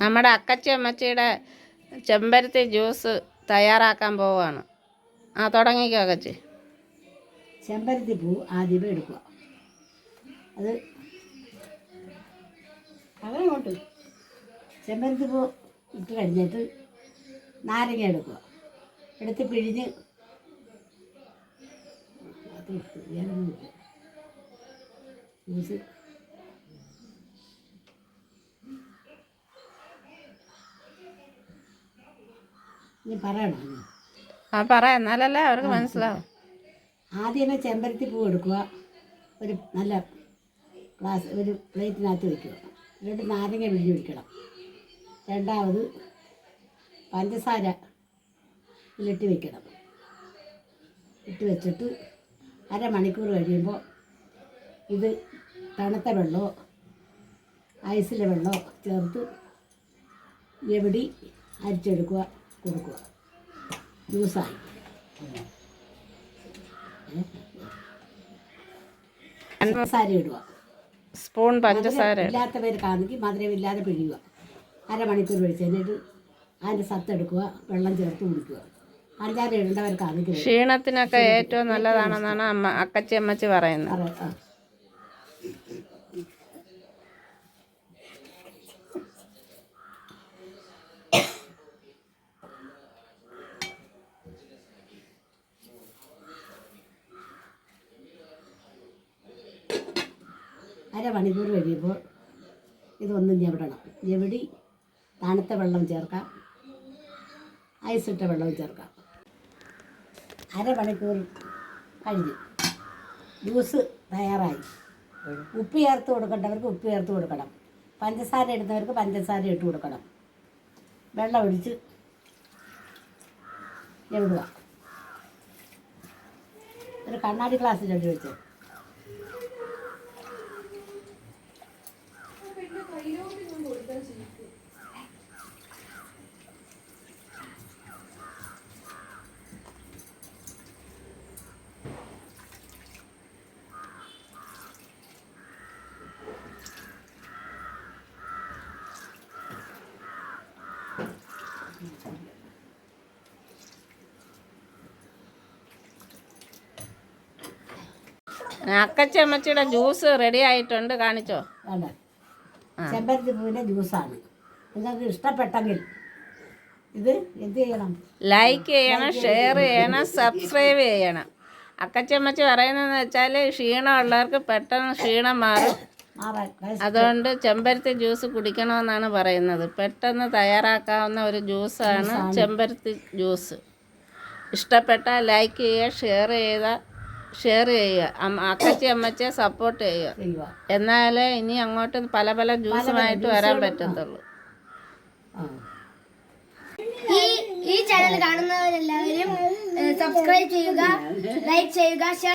നമ്മുടെ അക്കച്ചി അമ്മച്ചിയുടെ ചെമ്പരത്തി ജ്യൂസ് തയ്യാറാക്കാൻ പോവാണ് ആ തുടങ്ങിക്കോ അക്കച്ചി. ചെമ്പരത്തി പൂ ആദ്യമേ എടുക്കുക. അത് അങ്ങോട്ട്. ചെമ്പരത്തി പൂ ഇട്ട് കഴിഞ്ഞിട്ട് നാരങ്ങ എടുക്കുക. എടുത്ത് പിഴിഞ്ഞ്. ജ്യൂസ് ഇനി പറയണോ? ആ. പറ എന്നാലല്ലേ അവർക്ക് മനസ്സിലാവും. ആദ്യമേ ചെമ്പരത്തി പൂ എടുക്കുക. ഒരു നല്ല ഗ്ലാസ് ഒരു പ്ലേറ്റിനകത്ത് വെക്കുക. എന്നിട്ട് നാരങ്ങ പിഴിഞ്ഞ് ഒഴിക്കണം. രണ്ടാമത് പഞ്ചസാര ഇതിലിട്ട് വെക്കണം. ഇട്ട് വെച്ചിട്ട് അരമണിക്കൂർ കഴിയുമ്പോൾ ഇത് തണുത്ത വെള്ളമോ ഐസിലെ വെള്ളമോ ചേർത്ത് എവിടി അരിച്ചെടുക്കുക. കൊടുക്കുക. ജ്യൂസായി പഞ്ചസാര ഇടുക. സ്പൂൺ പഞ്ചസാര ഇല്ലാത്തവർക്കാണെങ്കിൽ മധുരമില്ലാതെ പിഴിയുക. അരമണിക്കൂർ ഒഴിച്ച് എന്നിട്ട് അതിന്റെ സത്തെടുക്കുക വെള്ളം ചേർത്ത് കുടിക്കുക. പഞ്ചാര ഇടേണ്ടവർക്കാണെങ്കിൽ ക്ഷീണത്തിനൊക്കെ ഏറ്റവും നല്ലതാണെന്നാണ് അമ്മ അക്കച്ചി അമ്മച്ചി പറയുന്നത്. അരമണിക്കൂർ കഴിയുമ്പോൾ ഇതൊന്ന് ഞെവിടണം. ഞെവിടി തണുത്ത വെള്ളം ചേർക്കാം. ഐസിട്ട വെള്ളവും ചേർക്കാം. അരമണിക്കൂർ കഴിഞ്ഞു. ജ്യൂസ് തയ്യാറായി. ഉപ്പ് ചേർത്ത് കൊടുക്കേണ്ടവർക്ക് ഉപ്പ് ചേർത്ത് കൊടുക്കണം. പഞ്ചസാര ഇടുന്നവർക്ക് പഞ്ചസാര ഇട്ട് കൊടുക്കണം. വെള്ളം ഒഴിച്ച് എഴുതുക ഒരു കണ്ണാടി ഗ്ലാസ്സിൽ എഴുതി വെച്ച്. അക്കച്ചി അമ്മച്ചിയുടെ ജ്യൂസ് റെഡി ആയിട്ടുണ്ട് കാണിച്ചോ? ചെമ്പരത്തി പൂവിന്റെ ജ്യൂസാണ്. നിങ്ങൾക്ക് ഇഷ്ടപ്പെട്ടെങ്കിൽ ഇത് എന്ത് ചെയ്യണം? ലൈക്ക് ചെയ്യണം ഷെയർ ചെയ്യണം സബ്സ്ക്രൈബ് ചെയ്യണം. അക്കച്ചമ്മച്ചി പറയുന്നതെന്ന് വെച്ചാൽ ക്ഷീണമുള്ളവർക്ക് പെട്ടെന്ന് ക്ഷീണം മാറും. അതുകൊണ്ട് ചെമ്പരത്തി ജ്യൂസ് കുടിക്കണമെന്നാണ് പറയുന്നത്. പെട്ടെന്ന് തയ്യാറാക്കാവുന്ന ഒരു ജ്യൂസാണ് ചെമ്പരത്തി ജ്യൂസ്. ഇഷ്ടപ്പെട്ട ലൈക്ക് ചെയ്യുക ഷെയർ ചെയ്യുക. ഷെയർ ചെയ്യുക. അക്കച്ചി അമ്മച്ചെ സപ്പോർട്ട് ചെയ്യുക. ചെയ്യുക. എന്നാലേ ഇനി അങ്ങോട്ട് പല പല ജ്യൂസുമായിട്ട് വരാൻ പറ്റത്തുള്ളൂ. ഈ ഈ ചാനൽ കാണുന്നവരെല്ലാവരും സബ്സ്ക്രൈബ് ചെയ്യുക ലൈക്ക് ചെയ്യുക ഷെയർ